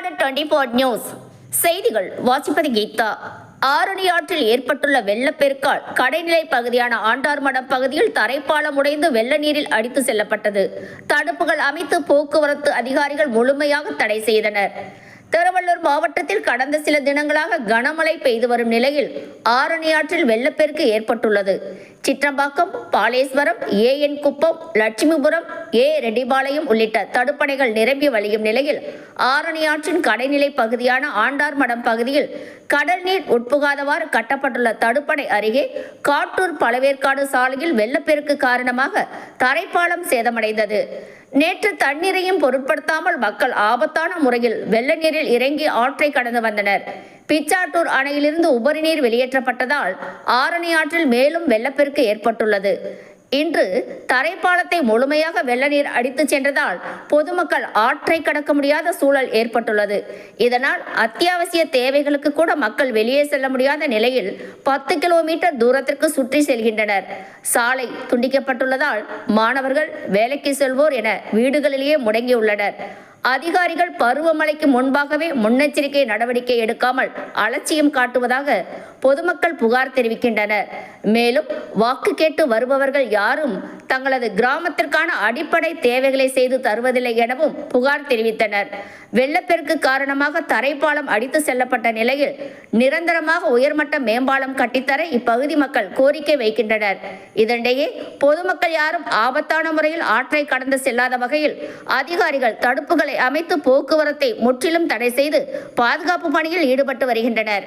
Twenty four news. செய்திகள் வாசிப்பது கீதா. ஆரணி ஆற்றில் ஏற்பட்டுள்ள வெள்ளப்பெருக்கால் கடைநிலை பகுதியான ஆண்டார்மடம் பகுதியில் தரைப்பாலம் உடைந்து வெள்ள நீரில் அடித்து செல்லப்பட்டது. தடுப்புகள் அமைத்து போக்குவரத்து அதிகாரிகள் முழுமையாக தடை செய்தனர். திருவள்ளூர் மாவட்டத்தில் கடந்த சில தினங்களாக கனமழை பெய்து வரும் நிலையில் ஆரணி ஆற்றில் வெள்ளப்பெருக்கு ஏற்பட்டுள்ளது. சிற்றம்பாக்கம் பாலேஸ்வரம் ஏ என் குப்பம் லட்சுமிபுரம் ஏ ரெட்டிபாளையம் உள்ளிட்ட தடுப்பணைகள் நிரம்பி வழியும் நிலையில் ஆரணி ஆற்றின் கடைநிலை பகுதியான ஆண்டார்மடம் பகுதியில் கடல் நீர் உட்புகாதவாறு கட்டப்பட்டுள்ள தடுப்பணை அருகே காட்டூர் பழவேற்காடு சாலையில் வெள்ளப்பெருக்கு காரணமாக தரைப்பாலம் சேதமடைந்தது. நேற்று தண்ணீரையும் பொருட்படுத்தாமல் மக்கள் ஆபத்தான முறையில் வெள்ள நீரில் இறங்கி ஆற்றை கடந்து வந்தனர். பிச்சாட்டூர் அணையிலிருந்து உபரி நீர் வெளியேற்றப்பட்டதால் ஆரணி ஆற்றில் மேலும் வெள்ளப்பெருக்கு ஏற்பட்டுள்ளது. இன்று தரைப்பாலத்தை முழுமையாக வெள்ள நீர் அடித்து சென்றதால் பொதுமக்கள் ஆற்றை கடக்க முடியாத சூழல் ஏற்பட்டுள்ளது. இதனால் அத்தியாவசிய தேவைகளுக்கு கூட மக்கள் வெளியே செல்ல முடியாத நிலையில் பத்து கிலோமீட்டர் தூரத்திற்கு சுற்றி செல்கின்றனர். சாலை துண்டிக்கப்பட்டுள்ளதால் மாணவர்கள் வேலைக்கு செல்வோர் என வீடுகளிலேயே முடங்கியுள்ளனர். அதிகாரிகள் பருவமழைக்கு முன்பாகவே முன்னெச்சரிக்கை நடவடிக்கை எடுக்காமல் அலட்சியம் காட்டுவதாக பொதுமக்கள் புகார் தெரிவிக்கின்றனர். மேலும் வாக்கு கேட்டு வருபவர்கள் யாரும் தங்களது கிராமத்திற்கான அடிப்படை தேவைகளை செய்து தருவதில்லை எனவும் புகார் தெரிவித்தனர். வெள்ளப்பெருக்கு காரணமாக தரைப்பாலம் அடித்து செல்லப்பட்ட நிலையில் நிரந்தரமாக உயர்மட்ட மேம்பாலம் கட்டித்தர இப்பகுதி மக்கள் கோரிக்கை வைக்கின்றனர். இதனிடையே பொதுமக்கள் யாரும் ஆபத்தான முறையில் ஆற்றை கடந்து செல்லாத வகையில் அதிகாரிகள் தடுப்புகளை அமைத்து போக்குவரத்தை முற்றிலும் தடை செய்து பாதுகாப்பு பணியில் ஈடுபட்டு வருகின்றனர்.